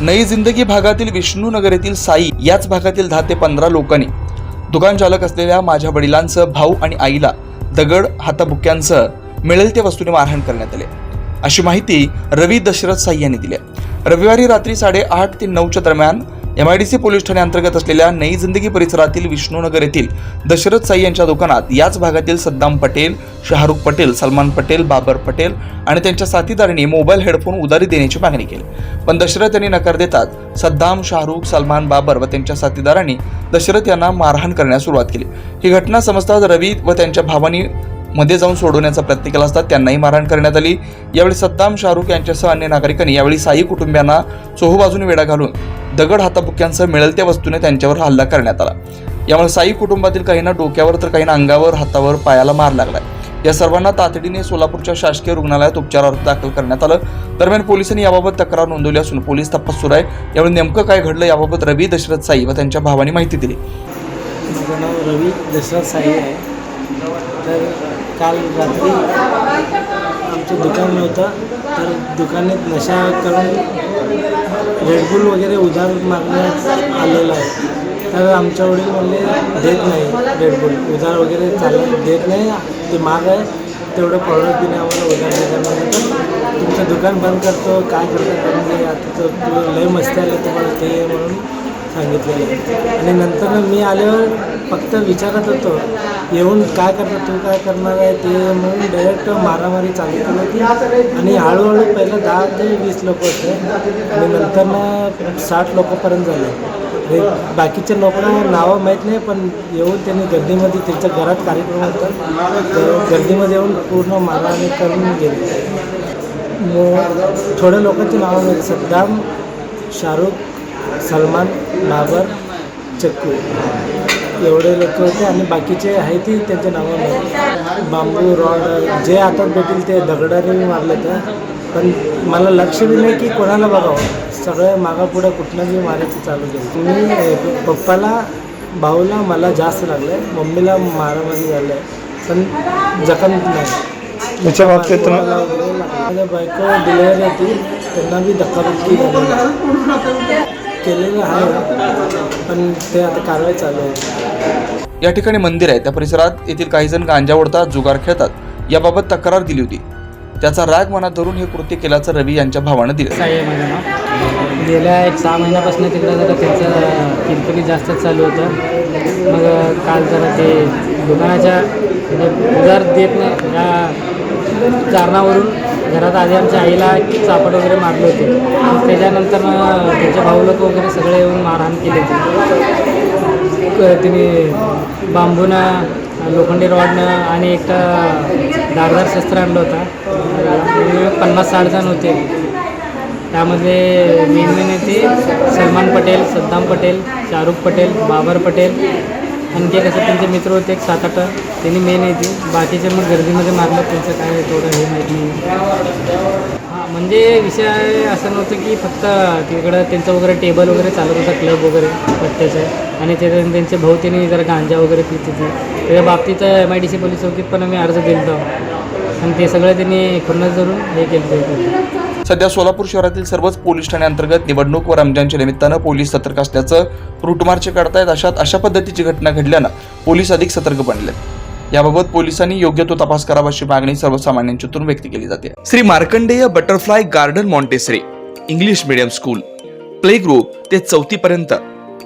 नई जिंदगी भागातील विष्णूनगर येथील साई याच भागातील दहा ते पंधरा लोकांनी. दुकान चालक असलेल्या माझ्या वडिलांसह भाऊ आणि आईला दगड हाताबुक्यांसह मिळेल त्या वस्तूने मारहाण करण्यात आले. अशी माहिती रवी दशरथ साई यांनी दिली रविवारी रात्री साडेआठ ते नऊच्या दरम्यान एमआयडीसी पोलीस ठाणे अंतर्गत असलेल्या नई जिंदगी परिसरातील विष्णूनगर येथील दशरथ साई यांच्या दुकानात याच भागातील सद्दाम पटेल शाहरुख पटेल सलमान पटेल बाबर पटेल आणि त्यांच्या साथीदारांनी मोबाईल हेडफोन उधारी देण्याची मागणी केली. पण दशरथ यांनी नकार देतात सद्दाम शाहरुख सलमान बाबर व त्यांच्या साथीदारांनी दशरथ यांना मारहाण करण्यास सुरुवात केली. ही घटना समजताच रवी व त्यांच्या भावांनी मध्ये जाऊन सोडवण्याचा प्रयत्न केला असता त्यांनाही मारहाण करण्यात आली. यावेळी सद्दाम शाहरुख यांच्यासह अन्य नागरिकांनी यावेळी साई कुटुंबियांना चोहोबाजूने वेढा घालून दगड हाताबुक्यांसह मिळेल त्या वस्तूने त्यांच्यावर हल्ला करण्यात आला. यामुळे साई कुटुंबातील काहींना डोक्यावर तर काहींना अंगावर हातावर पायाला मार लागलाय. या सर्वांना तातडीने सोलापूरच्या शासकीय रुग्णालयात उपचारार्थ दाखल करण्यात आलं. दरम्यान पोलिसांनी याबाबत तक्रार नोंदवली असून पोलीस तपास सुरू आहे. यावेळी नेमकं काय घडलं याबाबत रवी दशरथ साई व त्यांच्या भावाने माहिती दिली. माझं नाव रवी दशरथ साई आहे. तर काल रात्री आमचं दुकान नव्हतं तर दुकानात नशा करून रेडबुल वगैरे उधार मागण्यात आलेलं आहे. तर आमच्या वडील म्हणले देत नाही रेडबुल उधार वगैरे चालत देत नाही ते माग आहे तेवढं प्रॉडक्ट दिले आम्हाला उधार देताना तर तुमचं दुकान बंद करतो काय करतो करून आता तर लय मस्ती आली तुम्हाला ते म्हणून सांगितलेलं. आणि नंतर मी आल्यावर फक्त विचारत होतो येऊन काय करणार तू काय करणार आहे? ते म्हणून डायरेक्ट मारामारी चालू केली होती. आणि हळूहळू पहिलं दहा ते वीस लोक होते. आणि नंतर ना साठ लोकपर्यंत झाले. हे बाकीच्या लोकांना नावं माहीत नाही पण येऊन त्यांनी गर्दीमध्ये त्यांच्या घरात कार्यक्रम होता. तर गर्दीमध्ये येऊन पूर्ण मारामारी करून गेले. मग थोड्या लोकांची नावं माहीत सद्दाम शाहरुख सलमान बाबर चक्कू. एवढे लोक होते आणि बाकीचे आहे ती त्यांच्या नावं नाही बांबू रॉड जे हातात भेटेल ते दगडाने मारले तर. पण मला लक्ष बी नाही की कोणाला बघावं. सगळं मागापुढं कुठनं बी मारायचं चालू केलं. मी पप्पाला भाऊला मला जास्त लागलं आहे मम्मीला मारामारी झालं आहे पण जखम नाही. याच्या बाबतीत. माझ्या बायको डिलेवरी होती त्यांना बी धक्काबुक्की झाली. केलेलं आहे पण ते आता कारवाई चालू आहे. या ठिकाणी मंदिर आहे. त्या परिसरात येथील काही जण गांजा ओढतात जुगार खेळतात. याबाबत तक्रार दिली होती. त्याचा राग मनात धरून हे कृत्य केल्याचं रवी यांच्या भावानं दिलं. गेल्या एक सहा महिन्यापासून तिकडं जरा त्यांचं किरकिरी जास्तच चालू होतं. मग काल जरा ते दुकानाच्या म्हणजे उधार देत नाही या कारणावरून घरात आधी आमच्या आईला चापट वगैरे मारले होते. त्याच्यानंतर मग त्यांचे भाऊ लोक वगैरे सगळे येऊन मारहाण केली होती. क- तिने बांबूनं लोखंडी रॉडनं आणि एक धारदार शस्त्र आणलं होता. पन्नास साठ जण होते. त्यामध्ये मेन मेन येते सलमान पटेल सद्दाम पटेल शाहरुख पटेल बाबर पटेल आणखी कसं त्यांचे मित्र होते एक सात आठ त्यांनी मेन येते बाकीचे मग गर्दीमध्ये मारलं त्यांचं काय तेवढं हे माहीत नाही. हां म्हणजे विषय असं नव्हतं की फक्त तिकडं त्यांचं वगैरे टेबल वगैरे चालत होता क्लब वगैरे पत्त्याचं आणि ते त्यांचे भाऊ त्यांनी जरा गांजा वगैरे पित होते. त्याच्या बाबतीत M I D C police चौकीत पण आम्ही अर्ज दिला होता. आणि ते सगळं त्यांनी खुन्नस धरून हे केलं सध्या सोलापूर शहरातील सर्वच पोलीस ठाणे अंतर्गत निवडणूक व रमजानच्या निमित्तानं पोलीस सतर्क असल्याचं रूटमार्च काढतायत अशात अशा पद्धतीची घटना घडल्यानं पोलीस अधिक सतर्क बनलेत. याबाबत पोलिसांनी योग्य तो तपास करावा अशी मागणी सर्वसामान्यांच्यातून व्यक्त केली जाते. Shri Markandeya butterfly garden Montessori English medium school. Play group ते चौथी पर्यंत